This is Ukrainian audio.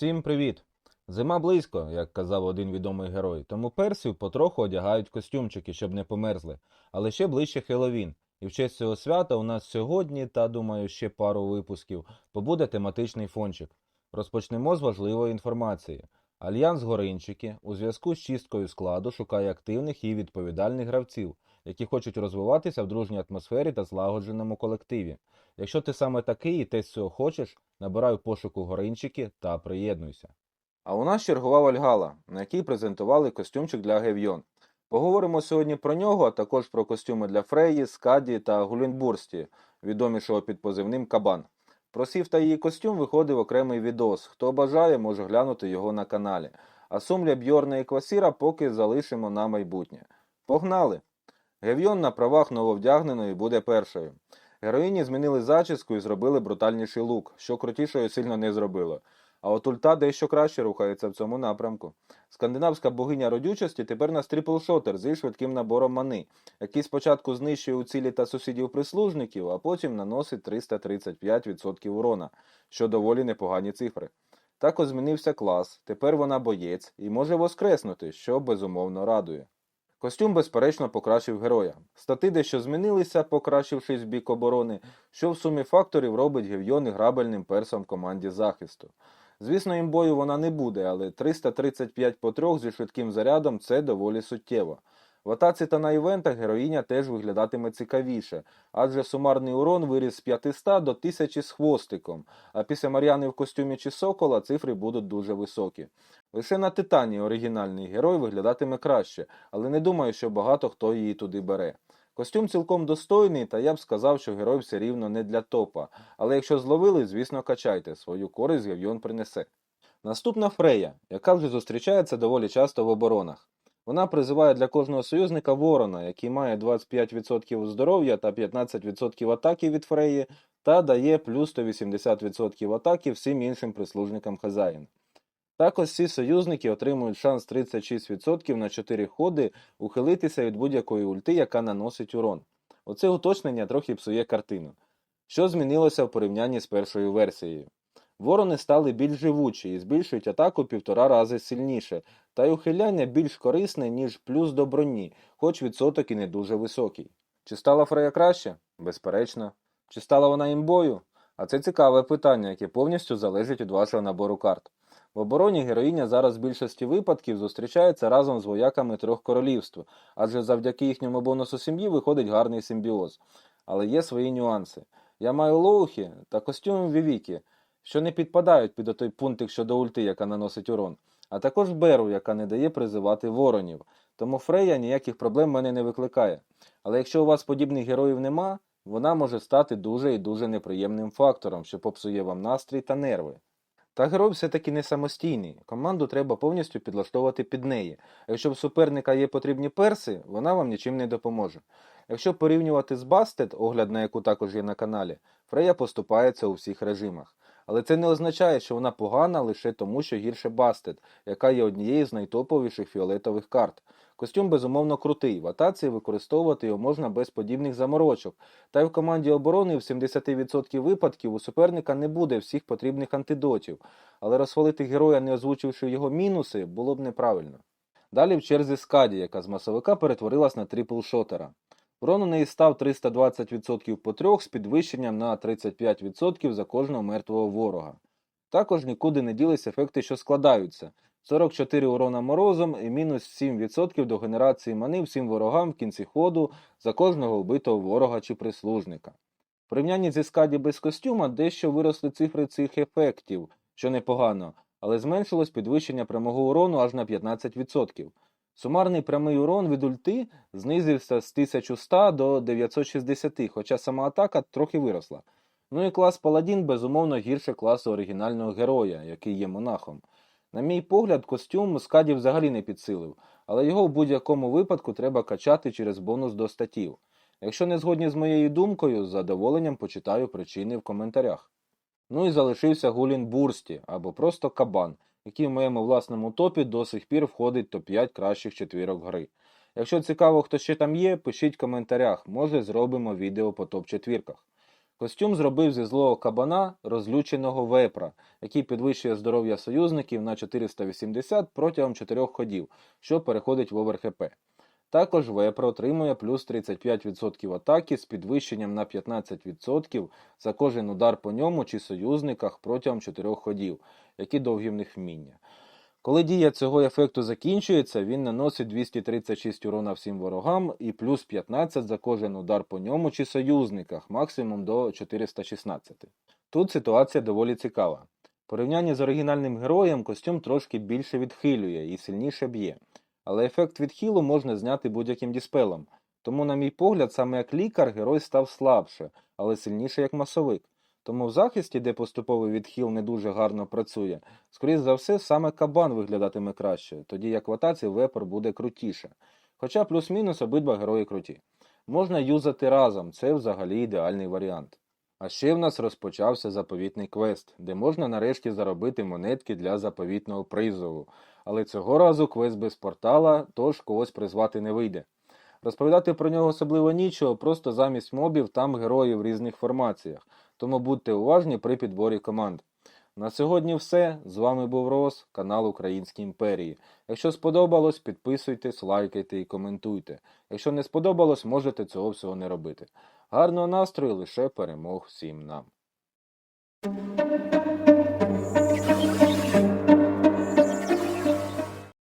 Всім привіт! Зима близько, як казав один відомий герой, тому персів потроху одягають костюмчики, щоб не померзли. Але ще ближче Хеллоуін. І в честь цього свята у нас сьогодні, та думаю, ще пару випусків, побуде тематичний фончик. Розпочнемо з важливої інформації. Альянс Горинчики у зв'язку з чисткою складу шукає активних і відповідальних гравців, які хочуть розвиватися в дружній атмосфері та злагодженому колективі. Якщо ти саме такий і те з цього хочеш, набирай в пошуку горинчики та приєднуйся. А у нас чергова Вальгала, на якій презентували костюмчик для Гевйон. Поговоримо сьогодні про нього, а також про костюми для Фреї, Скаді та Гулінбурсті, відомішого під позивним Кабан. Про Сів та її костюм виходив окремий відос. Хто бажає, може глянути його на каналі. А сумля Бьорна і Квасіра поки залишимо на майбутнє. Погнали! Гевйон на правах нововдягненої буде першою. Героїні змінили зачіску і зробили брутальніший лук, що крутішою сильно не зробило. А от ульта дещо краще рухається в цьому напрямку. Скандинавська богиня родючості тепер на стріплшотер зі швидким набором мани, який спочатку знищує у цілі та сусідів прислужників, а потім наносить 335% урона, що доволі непогані цифри. Також змінився клас, тепер вона боєць і може воскреснути, що безумовно радує. Костюм, безперечно, покращив героя. Стати дещо змінилися, покращившись в бік оборони, що в сумі факторів робить гівйони грабельним персом команді захисту. Звісно, їм бою вона не буде, але 335 по 3 зі швидким зарядом це доволі суттєво. В атаці та на івентах героїня теж виглядатиме цікавіше, адже сумарний урон виріс з 500 до 1000 з хвостиком, а після Мар'яни в костюмі чи сокола цифри будуть дуже високі. Лише на Титані оригінальний герой виглядатиме краще, але не думаю, що багато хто її туди бере. Костюм цілком достойний, та я б сказав, що герой все рівно не для топа. Але якщо зловили, звісно, качайте, свою користь Гевйон принесе. Наступна Фрея, яка вже зустрічається доволі часто в оборонах. Вона призиває для кожного союзника ворона, який має 25% здоров'я та 15% атаки від Фреї, та дає плюс 180% атаки всім іншим прислужникам хазяїн. Також всі союзники отримують шанс 36% на 4 ходи ухилитися від будь-якої ульти, яка наносить урон. Оце уточнення трохи псує картину. Що змінилося в порівнянні з першою версією? Ворони стали більш живучі і збільшують атаку півтора рази сильніше, та й ухиляння більш корисне, ніж плюс до броні, хоч відсоток і не дуже високий. Чи стала Фрея краще? Безперечно. Чи стала вона імбою? А це цікаве питання, яке повністю залежить від вашого набору карт. В обороні героїня зараз в більшості випадків зустрічається разом з вояками трьох королівств, адже завдяки їхньому бонусу сім'ї виходить гарний симбіоз. Але є свої нюанси. Я маю лоухи та костюм Вівіки, що не підпадають під отой пунктик щодо ульти, яка наносить урон, а також Беру, яка не дає призивати воронів. Тому Фрея ніяких проблем мене не викликає. Але якщо у вас подібних героїв нема, вона може стати дуже і дуже неприємним фактором, що попсує вам настрій та нерви. Та герой все-таки не самостійний, команду треба повністю підлаштовувати під неї. Якщо в суперника є потрібні перси, вона вам нічим не допоможе. Якщо порівнювати з Бастет, огляд на яку також є на каналі, Фрея поступається у всіх режимах. Але це не означає, що вона погана лише тому, що гірше Бастет, яка є однією з найтоповіших фіолетових карт. Костюм безумовно крутий, в атаці використовувати його можна без подібних заморочок, та й в команді оборони в 70% випадків у суперника не буде всіх потрібних антидотів, але розхвалити героя, не озвучивши його мінуси, було б неправильно. Далі в черзі Скаді, яка з масовика перетворилась на трипл-шотера. Неї став 320% по трьох з підвищенням на 35% за кожного мертвого ворога. Також нікуди не ділись ефекти, що складаються. 44 урона морозом і мінус 7% до генерації мани всім ворогам в кінці ходу за кожного вбитого ворога чи прислужника. В порівнянні зі скаді без костюма дещо виросли цифри цих ефектів, що непогано, але зменшилось підвищення прямого урону аж на 15%. Сумарний прямий урон від ульти знизився з 1100 до 960, хоча сама атака трохи виросла. Ну і клас Паладін безумовно гірше класу оригінального героя, який є монахом. На мій погляд, костюм Скаді взагалі не підсилив, але його в будь-якому випадку треба качати через бонус до статів. Якщо не згодні з моєю думкою, з задоволенням почитаю причини в коментарях. Ну і залишився Гулін Бурсті або просто Кабан, який в моєму власному топі до сих пір входить топ-5 кращих четвірок гри. Якщо цікаво, хто ще там є, пишіть в коментарях, може зробимо відео по топ-четвірках. Костюм зробив зі злого кабана розлюченого вепра, який підвищує здоров'я союзників на 480 протягом 4 ходів, що переходить в оверхп. Також вепр отримує плюс 35% атаки з підвищенням на 15% за кожен удар по ньому чи союзниках протягом 4 ходів, які довгі в них вміння. Коли дія цього ефекту закінчується, він наносить 236 урона всім ворогам і плюс 15 за кожен удар по ньому чи союзниках, максимум до 416. Тут ситуація доволі цікава. В порівнянні з оригінальним героєм костюм трошки більше відхилює і сильніше б'є. Але ефект відхилу можна зняти будь-яким діспелом. Тому, на мій погляд, саме як лікар герой став слабше, але сильніше як масовик. Тому в захисті, де поступовий відхил не дуже гарно працює, скоріш за все, саме кабан виглядатиме краще, тоді як в атаці вепер буде крутіше. Хоча плюс-мінус обидва герої круті. Можна юзати разом, це взагалі ідеальний варіант. А ще в нас розпочався заповітний квест, де можна нарешті заробити монетки для заповітного призову. Але цього разу квест без портала, тож когось призвати не вийде. Розповідати про нього особливо нічого, просто замість мобів там герої в різних формаціях, тому будьте уважні при підборі команд. На сьогодні все. З вами був Рос, канал Українській імперії. Якщо сподобалось, підписуйтесь, лайкайте і коментуйте. Якщо не сподобалось, можете цього всього не робити. Гарного настрою, лише перемог всім нам.